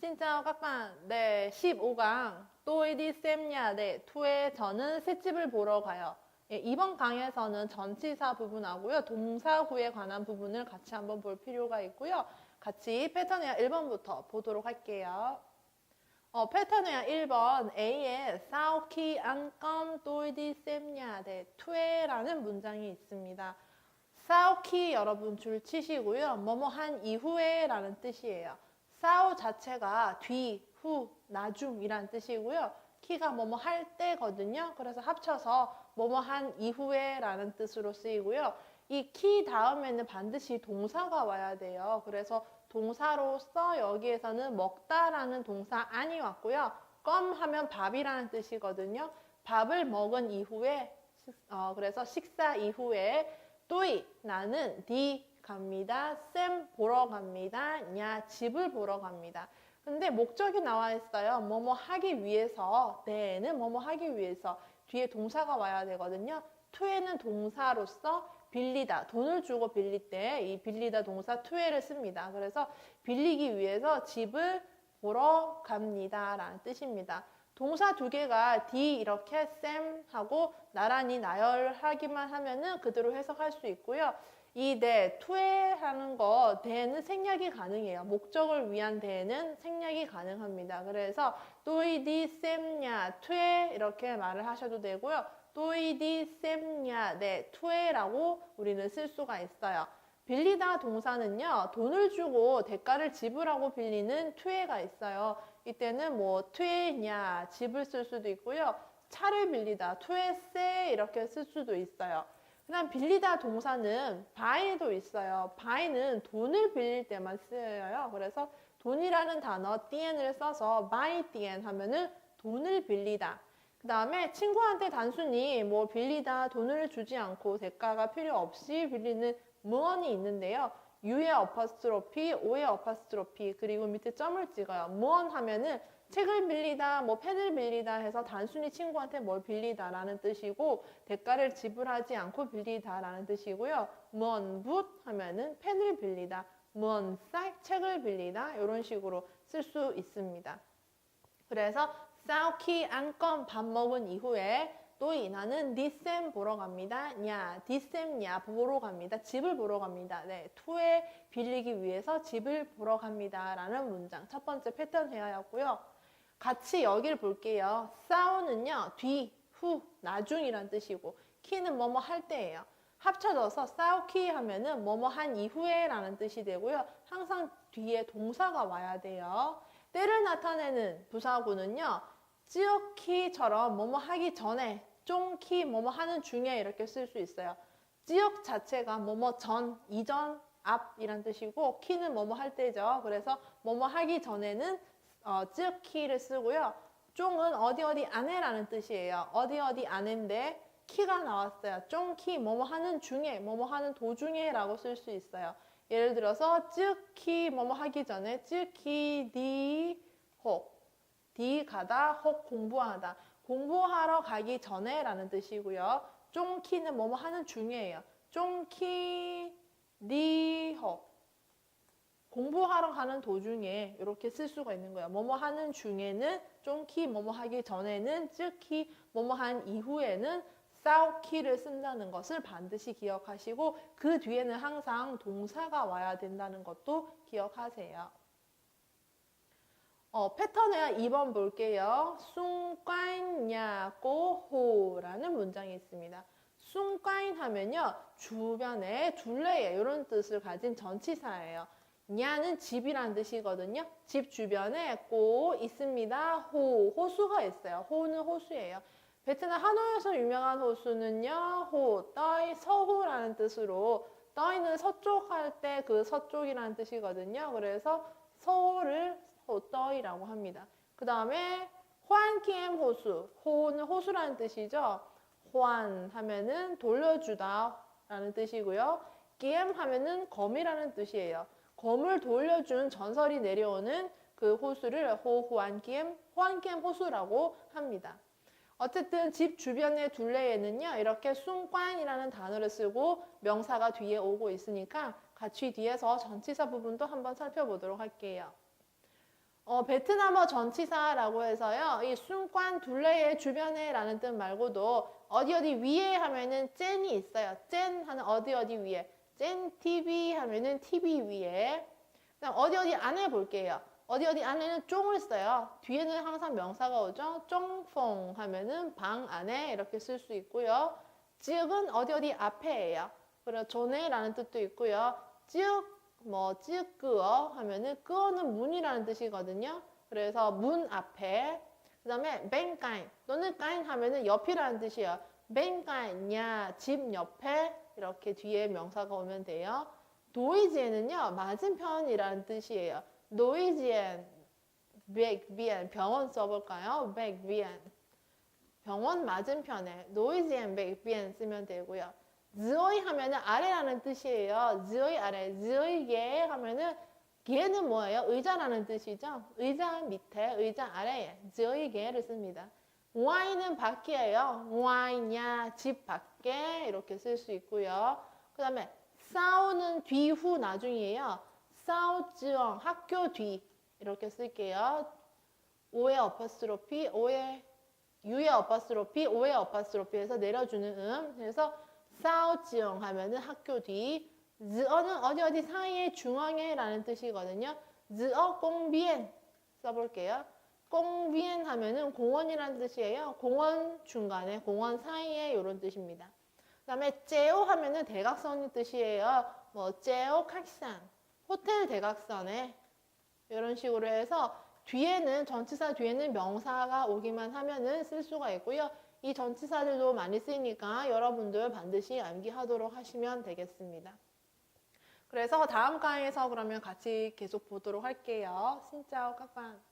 Chào các. 네, 15강 tôi đi 네, 투에 저는 새집을 보러 가요. 예, 이번 강에서는 전치사 부분하고요. 동사구에 관한 부분을 같이 한번 볼 필요가 있고요. 같이 패턴웨어 1번부터 보도록 할게요. 어, 패턴웨어 1번 A에 sao khi ăn cơm tôi 네, 투에라는 문장이 있습니다. khi 여러분 줄 치시고요. 뭐뭐 한 이후에 라는 뜻이에요. Sao 자체가 뒤, 후, 나중이란 뜻이고요. 키가 뭐뭐 할 때거든요. 그래서 합쳐서 뭐뭐 한 이후에 라는 뜻으로 쓰이고요. 이 키 다음에는 반드시 동사가 와야 돼요. 그래서 동사로서 여기에서는 먹다라는 동사 안이 왔고요. 껌 하면 밥이라는 뜻이거든요. 밥을 먹은 이후에 식- 어, 그래서 식사 이후에 또이 나는 디 갑니다. 쌤 보러 갑니다. 냐 집을 보러 갑니다. 근데 목적이 나와 있어요. 뭐뭐 하기 위해서 네는 뭐뭐 하기 위해서 뒤에 동사가 와야 되거든요. 투에는 동사로서 빌리다 돈을 주고 빌릴 때 이 빌리다 동사 투에를 씁니다. 그래서 빌리기 위해서 집을 보러 갑니다라는 뜻입니다. 동사 두 개가 디 이렇게 쌤 하고 나란히 나열하기만 하면은 그대로 해석할 수 있고요. 이 네, 투에 하는 거, 대는 생략이 가능해요. 목적을 위한 대는 생략이 가능합니다. 그래서 또이디 쌤냐, 투에 이렇게 말을 하셔도 되고요. 또이디 쌤냐, 네, 투에라고 우리는 쓸 수가 있어요. 빌리다 동사는요, 돈을 주고 대가를 지불하고 빌리는 투에가 있어요. 이때는 뭐 투에냐, 집을 쓸 수도 있고요. 차를 빌리다, 투에세 이렇게 쓸 수도 있어요. 그다음 빌리다 동사는 buy도 있어요. buy는 돈을 빌릴 때만 쓰여요. 그래서 돈이라는 단어 띠엔을 써서 buy 띠엔 하면은 돈을 빌리다. 그 다음에 친구한테 단순히 뭐 빌리다 돈을 주지 않고 대가가 필요 없이 빌리는 무언이 있는데요. U의 어퍼스트로피, O의 어퍼스트로피, 그리고 밑에 점을 찍어요. 무언 하면은 책을 빌리다, 뭐 펜을 빌리다 해서 단순히 친구한테 뭘 빌리다라는 뜻이고 대가를 지불하지 않고 빌리다라는 뜻이고요. 무언 붓 하면은 펜을 빌리다, 무언 쌀 책을 빌리다 이런 식으로 쓸 수 있습니다. 그래서 싸우키 안건 밥 먹은 이후에 또 이 나는 디셈 보러 갑니다. 냐, 디셈 냐 보러 갑니다. 집을 보러 갑니다. 네, 투에 빌리기 위해서 집을 보러 갑니다. 라는 문장. 첫 번째 패턴 회화였고요. 같이 여기를 볼게요. 싸우는요, 뒤, 후, 나중이란 뜻이고, 키는 뭐뭐 할 때예요. 합쳐져서 싸우키 하면은 뭐뭐 한 이후에 라는 뜻이 되고요. 항상 뒤에 동사가 와야 돼요. 때를 나타내는 부사구는요, 찌역키처럼 뭐뭐 하기 전에, 쫑키 뭐뭐 하는 중에 이렇게 쓸 수 있어요. 지역 자체가 뭐뭐 전, 이전, 앞이란 뜻이고, 키는 뭐뭐 할 때죠. 그래서 뭐뭐 하기 전에는 어, 찌역키를 쓰고요. 쫑은 어디 어디 안에라는 뜻이에요. 어디 어디 안인데 키가 나왔어요. 쫑키 뭐뭐 하는 중에, 뭐뭐 하는 도중에라고 쓸 수 있어요. 예를 들어서 찌키 뭐뭐 하기 전에 찌키 디혹 디 가다 혹 공부하다 공부하러 가기 전에 라는 뜻이고요. 쫑키는 뭐뭐 하는 중이에요. 쫑키 디혹 공부하러 가는 도중에 이렇게 쓸 수가 있는 거예요. 뭐뭐 하는 중에는 쫑키 뭐뭐 하기 전에는 쯔키 뭐뭐 한 이후에는 싸우키를 쓴다는 것을 반드시 기억하시고 그 뒤에는 항상 동사가 와야 된다는 것도 기억하세요. 어, 패턴을 2번 볼게요. 숭관야고 호라는 문장이 있습니다. 숭관 하면요. 주변에 둘레에 이런 뜻을 가진 전치사예요. 냐는 집이란 뜻이거든요. 집 주변에 고 있습니다. 호, 호수가 있어요. 호는 호수예요. 베트남 하노이에서 유명한 호수는요. 호, 떠이, 서호라는 뜻으로 떠이는 서쪽 할 때 그 서쪽이라는 뜻이거든요. 그래서 서호를 호떠이라고 합니다. 그 다음에 호안키엠 호수, 호는 호수라는 뜻이죠. 호안 하면은 돌려주다 라는 뜻이고요. 기엠 하면은 검이라는 뜻이에요. 검을 돌려준 전설이 내려오는 그 호수를 호호안기엠, 호안기엠 호수라고 합니다. 어쨌든 집 주변의 둘레에는요, 이렇게 숭관이라는 단어를 쓰고 명사가 뒤에 오고 있으니까 같이 뒤에서 전치사 부분도 한번 살펴보도록 할게요. 어, 베트남어 전치사라고 해서요. 이 순관 둘레의 주변에라는 뜻 말고도 어디 어디 위에 하면은 젠이 있어요. 젠 하는 어디 어디 위에. 젠 TV 하면은 TV 위에. 그다음 어디 어디 안에 볼게요. 어디 어디 안에는 쫑을 써요. 뒤에는 항상 명사가 오죠. 쫑퐁 하면은 방 안에 이렇게 쓸 수 있고요. 지역은 어디 어디 앞에예요. 그리고 존에라는 뜻도 있고요. 지역 뭐 찌끄어 하면은 끄어는 문이라는 뜻이거든요. 그래서 문 앞에 그다음에 뱅까인 또는 까인 하면은 옆이라는 뜻이에요. 뱅까인야 집 옆에 이렇게 뒤에 명사가 오면 돼요. 노이지에는요 맞은편이라는 뜻이에요. 노이지엔 백비엔 병원 써볼까요? 백비엔 병원 맞은편에 노이지엔 백비엔 쓰면 되고요. 즈오이 하면은 아래라는 뜻이에요. 즈오이 아래, 즈오이 게 하면은 게는 뭐예요? 의자라는 뜻이죠. 의자 밑에, 의자 아래에 즈오이 게를 씁니다. 와이는 밖이에요. 와이냐 집 밖에 이렇게 쓸 수 있고요. 그 다음에 싸우는 뒤 후 나중이에요. 싸우지엉 학교 뒤 이렇게 쓸게요. 오의 어퍼스로피, 오의 유의 어퍼스로피, 오의 어퍼스로피에서 내려주는 음. 그래서 싸우지엉 하면은 학교 뒤. 즈어는 어디 어디 사이에 중앙에 라는 뜻이거든요. 즈어 꽁비엔 써볼게요. 꽁비엔 하면은 공원이라는 뜻이에요. 공원 중간에, 공원 사이에 이런 뜻입니다. 그 다음에 제오 하면은 대각선의 뜻이에요. 뭐 제오 sạn, 호텔 대각선에 이런 식으로 해서 뒤에는 전치사 뒤에는 명사가 오기만 하면은 쓸 수가 있고요. 이 전치사들도 많이 쓰이니까 여러분들 반드시 암기하도록 하시면 되겠습니다. 그래서 다음 강의에서 그러면 같이 계속 보도록 할게요. 신짜오 깍방.